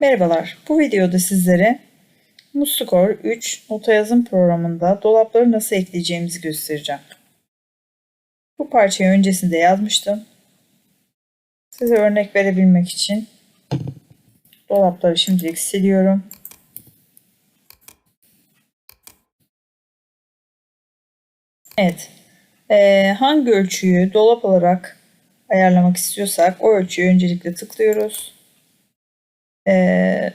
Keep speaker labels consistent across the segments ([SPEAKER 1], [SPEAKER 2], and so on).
[SPEAKER 1] Merhabalar, bu videoda sizlere Mustukor 3 nota yazım programında dolapları nasıl ekleyeceğimizi göstereceğim. Bu parçayı öncesinde yazmıştım. Size örnek verebilmek için dolapları şimdilik siliyorum. Evet, ee, hangi ölçüyü dolap olarak ayarlamak istiyorsak o ölçüyü öncelikle tıklıyoruz. Ee,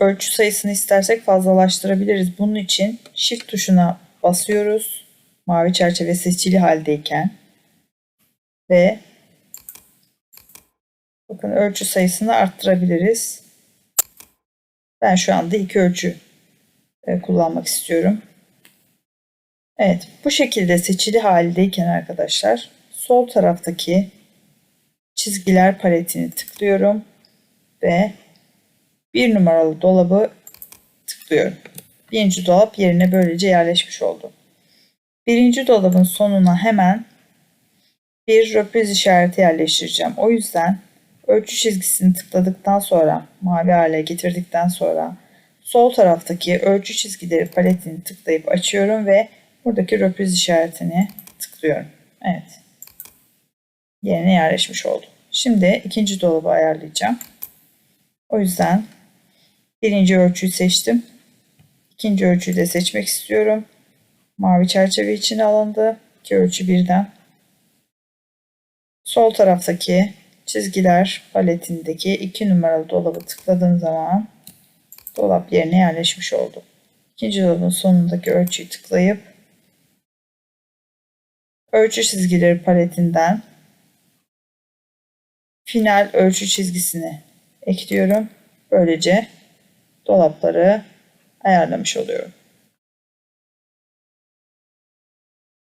[SPEAKER 1] ölçü sayısını istersek fazlalaştırabiliriz. Bunun için Shift tuşuna basıyoruz. Mavi çerçeve seçili haldeyken ve bakın ölçü sayısını arttırabiliriz. Ben şu anda iki ölçü e, kullanmak istiyorum. Evet, bu şekilde seçili haldeyken arkadaşlar sol taraftaki çizgiler paletini tıklıyorum ve bir numaralı dolabı tıklıyorum. Birinci dolap yerine böylece yerleşmiş oldu. Birinci dolabın sonuna hemen bir röpüz işareti yerleştireceğim. O yüzden ölçü çizgisini tıkladıktan sonra mavi hale getirdikten sonra sol taraftaki ölçü çizgileri paletini tıklayıp açıyorum ve buradaki röpüz işaretini tıklıyorum. Evet. Yerine yerleşmiş oldu. Şimdi ikinci dolabı ayarlayacağım. O yüzden birinci ölçüyü seçtim. İkinci ölçüyü de seçmek istiyorum. Mavi çerçeve içine alındı. İki ölçü birden. Sol taraftaki çizgiler paletindeki iki numaralı dolabı tıkladığım zaman dolap yerine yerleşmiş oldu. İkinci dolabın sonundaki ölçüyü tıklayıp ölçü çizgileri paletinden final ölçü çizgisini ekliyorum. Böylece dolapları ayarlamış oluyorum.